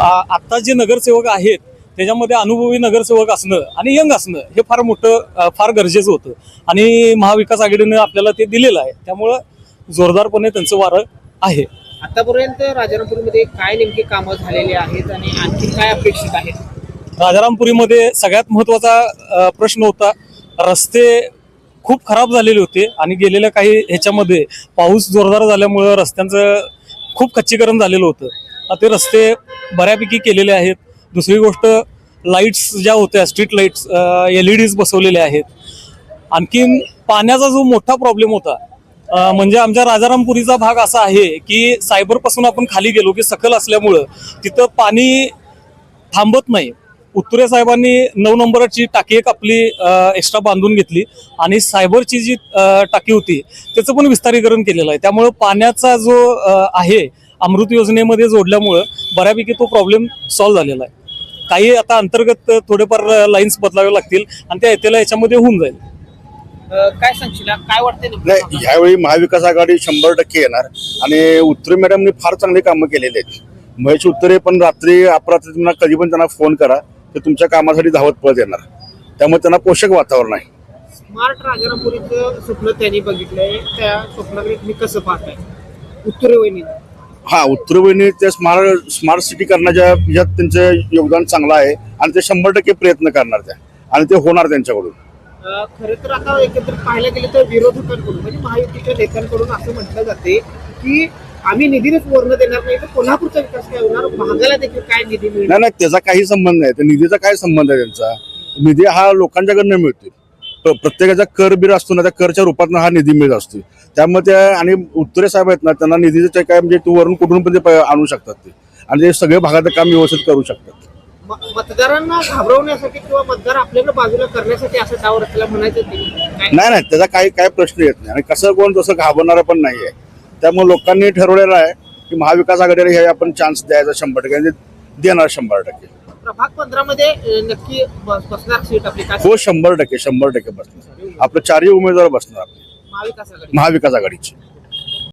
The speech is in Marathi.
आ- आता जे नगरसेवक आहेत त्याच्यामध्ये अनुभवी नगरसेवक असणं आणि यंग असणं हे फार मोठं फार गरजेचं होतं. आणि महाविकास आघाडीनं आपल्याला ते दिलेलं आहे. त्यामुळं जोरदारपणे त्यांचं वारं आहे. आतापर्यंत राजारामपुरीमध्ये काय नेमकी कामं झालेली आहेत आणि आणखी काय अपेक्षित आहेत? राजारामपुरीमध्ये सगळ्यात महत्त्वाचा प्रश्न होता रस्ते खूप खराब झालेले होते आणि गेलेल्या काही ह्याच्यामध्ये पाऊस जोरदार झाल्यामुळं रस्त्यांचं खूप खच्चीकरण झालेलं होतं. ते रस्ते बऱ्यापैकी केलेले आहेत. दुसरी गोष्ट लाईट्स ज्या होत्या street lights L E Ds बसवलेल्या आहेत. आणखीन पाण्याचा जो मोठा प्रॉब्लेम होता म्हणजे आमच्या राजारामपुरीचा भाग असा आहे की सायबरपासून आपण खाली गेलो की सखल असल्यामुळं तिथं पाणी थांबत नाही. उत्तुरे साहेबांनी नऊ नंबरची टाकी एक आपली एक्स्ट्रा बांधून घेतली आणि सायबरची जी टाकी होती त्याचं पण विस्तारीकरण केलेलं आहे. त्यामुळं पाण्याचा जो आहे अमृत योजनेमध्ये जोडल्यामुळं बऱ्यापैकी तो प्रॉब्लेम सॉल्व्ह झालेला आहे. काही आता अंतर्गत थोडेफार लाईन्स बदलावे लागतील आणि त्या येतेला याच्यामध्ये होऊन जाईल. काय सांगशील? काय वाटतंय कामाला? ह्यावेळी महाविकास आघाडी शंभर टक्के येणार आणि उत्तरे मॅडमनी फार चांगली कामं केलेली आहेत. महेश उत्तरे पण रात्री अपरात्री तुम्हाला कधी पण त्यांना फोन करा ते तुमच्या कामासाठी धावत पळत येणार. त्यामुळे त्यांना पोषक वातावरण आहे. स्मार्ट राजारामपुरीचं स्वप्न त्यांनी बघितलंय. त्या स्वप्नाकडे तुम्ही कसं पाहताय? उत्तरे वहिनी हा उत्तरवहिनी ते स्मार्ट स्मार्ट सिटी करण्याच्या ह्याच्यात त्यांचं योगदान चांगलं आहे आणि ते शंभर टक्के प्रयत्न करणार त्या. आणि ते होणार त्यांच्याकडून. खरं तर आता एकत्र पाहायला गेलं तर विरोधकांकडून म्हणजे महायुतीच्या नेत्यांकडून असं म्हटलं जाते की आम्ही निधीनेच वर्ण देणार नाही तर कोल्हापूरचा विकास काय होणार? भागाला देखील काय निधी मिळणार? नाही नाही त्याचा काही संबंध नाही. त्या निधीचा काय संबंध आहे त्यांचा? निधी हा लोकांच्याकडनं मिळतो प्रत्येकाचा कर बिर असतो ना त्या करच्या रूपात हा निधी मिळत असतो त्यामुळे त्या आणि उत्तरे साहेब आहेत ना त्यांना निधीचं ते काय म्हणजे तू वरून कुठून पण ते आणू शकतात ते. आणि ते सगळे भागाचं काम व्यवस्थित करू शकतात. मतदारांना घाबरवण्यासाठी किंवा मतदार आपल्याला बाजूला करण्यासाठी असं डाव रचला म्हणायचं नाही नाही त्याचा काही काय प्रश्न येत नाही. आणि कसं कोण तसं घाबरणारं पण नाही आहे. त्यामुळे लोकांनी ठरवलेलं आहे की महाविकास आघाडीला हे आपण चान्स द्यायचा शंभर टक्के. ते देणार शंभर टक्के. प्रभाग पंधरा मध्ये नक्की बसणार सीट आपली. हो शंभर टक्के शंभर टक्के बसणार. आपलं चारही उमेदवार बसणार आपले. महाविकास आघाडीचे.